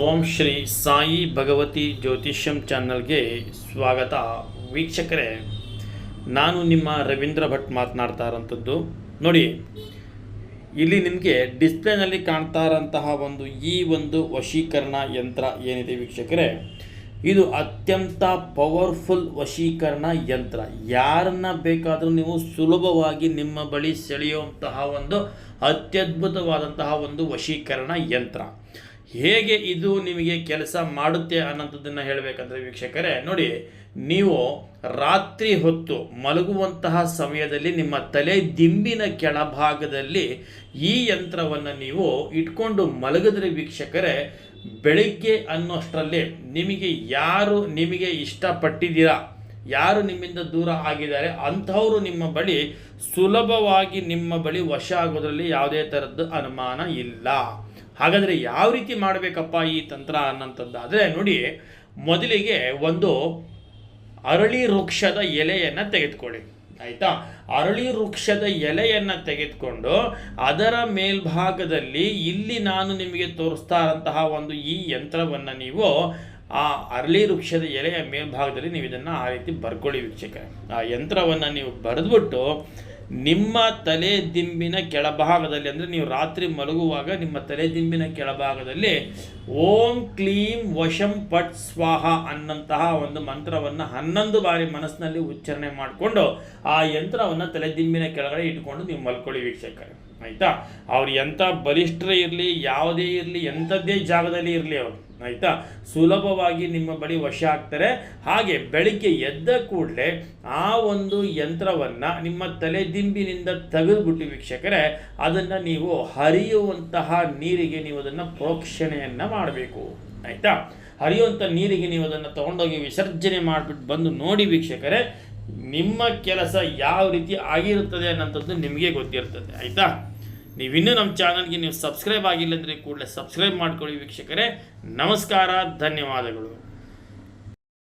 ಓಂ ಶ್ರೀ ಸಾಯಿ ಭಗವತಿ ಜ್ಯೋತಿಷ್ಯಂ ಚಾನಲ್ಗೆ ಸ್ವಾಗತ. ವೀಕ್ಷಕರೇ, ನಾನು ನಿಮ್ಮ ರವೀಂದ್ರ ಭಟ್ ಮಾತನಾಡ್ತಾ ಇರೋಂಥದ್ದು. ನೋಡಿ, ಇಲ್ಲಿ ನಿಮಗೆ ಡಿಸ್ಪ್ಲೇನಲ್ಲಿ ಕಾಣ್ತಾ ಇರೋಂತಹ ಒಂದು ಈ ಒಂದು ವಶೀಕರಣ ಯಂತ್ರ ಏನಿದೆ ವೀಕ್ಷಕರೇ, ಇದು ಅತ್ಯಂತ ಪವರ್ಫುಲ್ ವಶೀಕರಣ ಯಂತ್ರ. ಯಾರನ್ನ ಬೇಕಾದರೂ ನೀವು ಸುಲಭವಾಗಿ ನಿಮ್ಮ ಬಳಿ ಸೆಳೆಯುವಂತಹ ಒಂದು ಅತ್ಯದ್ಭುತವಾದಂತಹ ಒಂದು ವಶೀಕರಣ ಯಂತ್ರ. ಹೇಗೆ ಇದು ನಿಮಗೆ ಕೆಲಸ ಮಾಡುತ್ತೆ ಅನ್ನೋಂಥದ್ದನ್ನು ಹೇಳಬೇಕಂದ್ರೆ ವೀಕ್ಷಕರೇ, ನೋಡಿ, ನೀವು ರಾತ್ರಿ ಹೊತ್ತು ಮಲಗುವಂತಹ ಸಮಯದಲ್ಲಿ ನಿಮ್ಮ ತಲೆ ದಿಂಬಿನ ಕೆಳಭಾಗದಲ್ಲಿ ಈ ಯಂತ್ರವನ್ನು ನೀವು ಇಟ್ಕೊಂಡು ಮಲಗಿದ್ರೆ ವೀಕ್ಷಕರೇ, ಬೆಳಿಗ್ಗೆ ಅನ್ನೋಷ್ಟರಲ್ಲಿ ನಿಮಗೆ ಯಾರು ನಿಮಗೆ ಇಷ್ಟಪಟ್ಟಿದ್ದೀರಾ? ಯಾರು ನಿಮ್ಮಿಂದ ದೂರ ಆಗಿದ್ದಾರೆ ಅಂಥವರು ನಿಮ್ಮ ಬಳಿ ಸುಲಭವಾಗಿ ನಿಮ್ಮ ಬಳಿ ವಶ ಆಗೋದ್ರಲ್ಲಿ ಯಾವುದೇ ಥರದ್ದು ಅನುಮಾನ ಇಲ್ಲ. ಹಾಗಾದರೆ ಯಾವ ರೀತಿ ಮಾಡಬೇಕಪ್ಪ ಈ ತಂತ್ರ ಅನ್ನೋಂಥದ್ದಾದರೆ ನೋಡಿ, ಮೊದಲಿಗೆ ಒಂದು ಅರಳಿ ವೃಕ್ಷದ ಎಲೆಯನ್ನು ತೆಗೆದುಕೊಳ್ಳಿ. ಆಯಿತಾ? ಅರಳಿ ವೃಕ್ಷದ ಎಲೆಯನ್ನು ತೆಗೆದುಕೊಂಡು ಅದರ ಮೇಲ್ಭಾಗದಲ್ಲಿ ಇಲ್ಲಿ ನಾನು ನಿಮಗೆ ತೋರಿಸ್ತಾ ಇರೋಂತಹ ಒಂದು ಈ ಯಂತ್ರವನ್ನು ನೀವು ಆ ಅರಳಿ ವೃಕ್ಷದ ಎಲೆಯ ಮೇಲ್ಭಾಗದಲ್ಲಿ ನೀವು ಇದನ್ನು ಆ ರೀತಿ ಬರ್ಕೊಳ್ಳಿ ವೀಕ್ಷಕರೇ. ಆ ಯಂತ್ರವನ್ನು ನೀವು ಬರೆದ್ಬಿಟ್ಟು ನಿಮ್ಮ ತಲೆ ದಿಂಬಿನ ಕೆಳಭಾಗದಲ್ಲಿ ಅಂದರೆ ನೀವು ರಾತ್ರಿ ಮಲಗುವಾಗ ನಿಮ್ಮ ತಲೆ ದಿಂಬಿನ ಕೆಳಭಾಗದಲ್ಲಿ ಓಂ ಕ್ಲೀಂ ವಶಂ ಪಟ್ ಸ್ವಾಹ ಅನ್ನಂತಹ ಒಂದು ಮಂತ್ರವನ್ನು ಹನ್ನೊಂದು ಬಾರಿ ಮನಸ್ಸಿನಲ್ಲಿ ಉಚ್ಚಾರಣೆ ಮಾಡಿಕೊಂಡು ಆ ಯಂತ್ರವನ್ನು ತಲೆ ದಿಂಬಿನ ಕೆಳಗಡೆ ಇಟ್ಕೊಂಡು ನೀವು ಮಲ್ಕೊಳ್ಳಿ ವೀಕ್ಷಕರೇ. ಆಯಿತಾ? ಅವ್ರು ಎಂಥ ಬಲಿಷ್ಠರೇ ಇರಲಿ, ಯಾವುದೇ ಇರಲಿ, ಎಂಥದ್ದೇ ಜಾಗದಲ್ಲಿ ಇರಲಿ ಅವರು, ಆಯಿತಾ? ಸುಲಭವಾಗಿ ನಿಮ್ಮ ಬಳಿ ವಶ ಆಗ್ತಾರೆ. ಹಾಗೆ ಬೆಳಿಗ್ಗೆ ಎದ್ದ ಕೂಡಲೇ ಆ ಒಂದು ಯಂತ್ರವನ್ನು ನಿಮ್ಮ ತಲೆ ದಿಂಬಿನಿಂದ ತೆಗೆದುಬಿಟ್ಟು ವೀಕ್ಷಕರೇ, ಅದನ್ನು ನೀವು ಹರಿಯುವಂತಹ ನೀರಿಗೆ ನೀವು ಅದನ್ನು ಪ್ರೋಕ್ಷಣೆಯನ್ನು ಮಾಡಬೇಕು, ಆಯಿತಾ? ಹರಿಯುವಂಥ ನೀರಿಗೆ ನೀವು ಅದನ್ನು ತೊಗೊಂಡೋಗಿ ವಿಸರ್ಜನೆ ಮಾಡಿಬಿಟ್ಟು ಬಂದು ನೋಡಿ ವೀಕ್ಷಕರೇ, ನಿಮ್ಮ ಕೆಲಸ ಯಾವ ರೀತಿ ಆಗಿರುತ್ತದೆ ಅನ್ನೋಂಥದ್ದು ನಿಮಗೆ ಗೊತ್ತಿರ್ತದೆ, ಆಯಿತಾ? ನೀವಿನ್ನೂ ನಮ್ಮ ಚಾನಲ್ಗೆ ನೀವು ಸಬ್ಸ್ಕ್ರೈಬ್ ಆಗಿಲ್ಲ ಅಂದರೆ ಕೂಡಲೇ ಸಬ್ಸ್ಕ್ರೈಬ್ ಮಾಡ್ಕೊಳ್ಳಿ ವೀಕ್ಷಕರೇ. ನಮಸ್ಕಾರ ಧನ್ಯವಾದಗಳು.